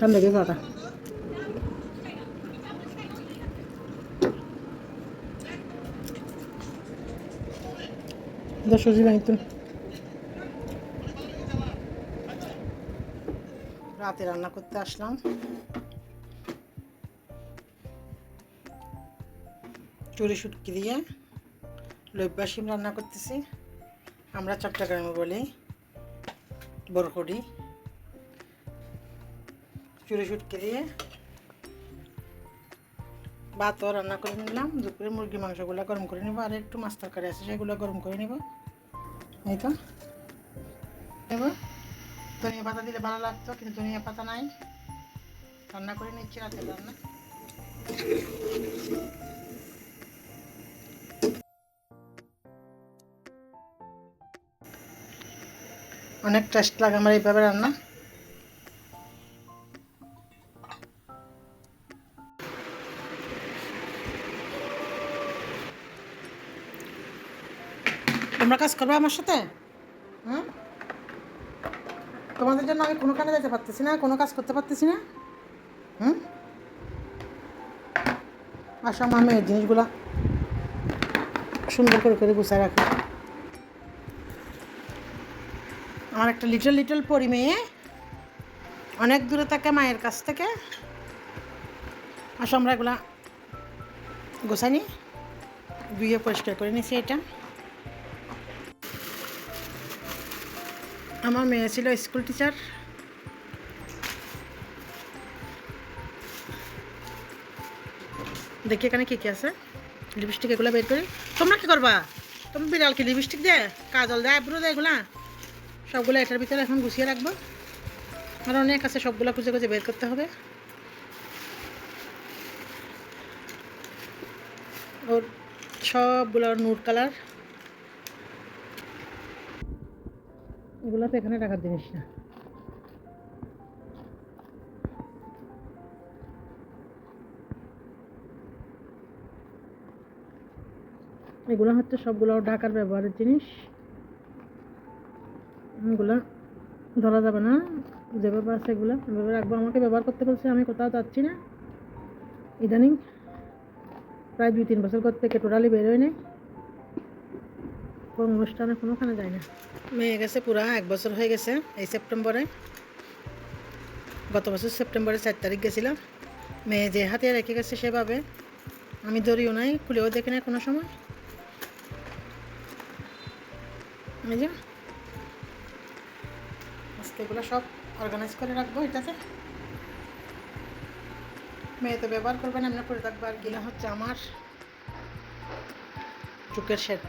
ঠান্ডা গিয়ে খাওয়াটা দশ কেজি বানিত রাতে রান্না করতে আসলাম চুরি শুটকি দিয়ে লইব্বা শিম রান্না করতেছি আমরা চট্টগ্রামে বলি বরকড়ি চুরি শুটকি দিয়ে ভাতও রান্না করে নিলাম, দুপুরে মুরগি মাংসগুলো গরম করে নেব, আর একটু মাছ তরকারি আছে সেগুলো গরম করে নেব। এই তো। নেব ধনিয়া পাতা দিলে ভালো লাগতো, কিন্তু ধনিয়া পাতা নাই। রান্না করে নিচ্ছি রাতের রান্না। অনেক টেস্ট লাগে আমার এইভাবে রান্না। তোমরা কাজ করবে আমার সাথে? হুম? তোমাদের জন্য আমি কোনো কানে যেতে পারতেছি না, কোনো কাজ করতে পারতেছি না। হুম? আসো আমার মেয়ের জিনিসগুলো সুন্দর করে করে গুছায় রাখি। আমার একটা লিটল লিটল পরি মেয়ে, অনেক দূরে থাকে মায়ের কাছ থেকে। আসো আমরা এগুলা গোছানি ধুয়ে পরিষ্কার করে নিয়েছি এটা। আমার মেয়ে ছিল স্কুল টিচার। দেখি এখানে কী কী আছে। লিপস্টিক এগুলো বের করি। তোমরা কি করবা? তুমি বিড়াল কি লিপস্টিক দেয়? কাজল দেয় আইব্রো দেয় এগুলা? সবগুলো এটার ভিতরে এখন গুছিয়ে রাখব। আর অনেক আছে, সবগুলো খুঁজে খুঁজে বের করতে হবে। ওর সবগুলো নুট কালার। এগুলো তো এখানে রাখার জিনিস না। এগুলো হচ্ছে সবগুলো ঢাকার ব্যবহারের জিনিস। এগুলো ধরা যাবে না। যেভাবে আছে এগুলো, এভাবে রাখব। আমাকে ব্যবহার করতে বলছে, আমি কোথাও যাচ্ছি না। ইদানিং প্রায় দুই তিন বছর থেকে টোটালি বেরোয় নেই। কোনো অনুষ্ঠানে কোনোখানে যায় না। মেয়ে গেছে পুরা, এক বছর হয়ে গেছে, এই সেপ্টেম্বরে। গত বছর সেপ্টেম্বরে চার তারিখ গেছিলাম। মেয়ে যে হাতে রেখে গেছে সেভাবে। আমি ধরিও নাই, খুলেও দেখি না কোনো সময়। এই যে। আজকে এগুলো সব অর্গানাইজ করে রাখব এটাতে। মেয়ে তো ব্যবহার করবেন আমরা করে রাখব আর গিলা হচ্ছে আমার চুকের সেট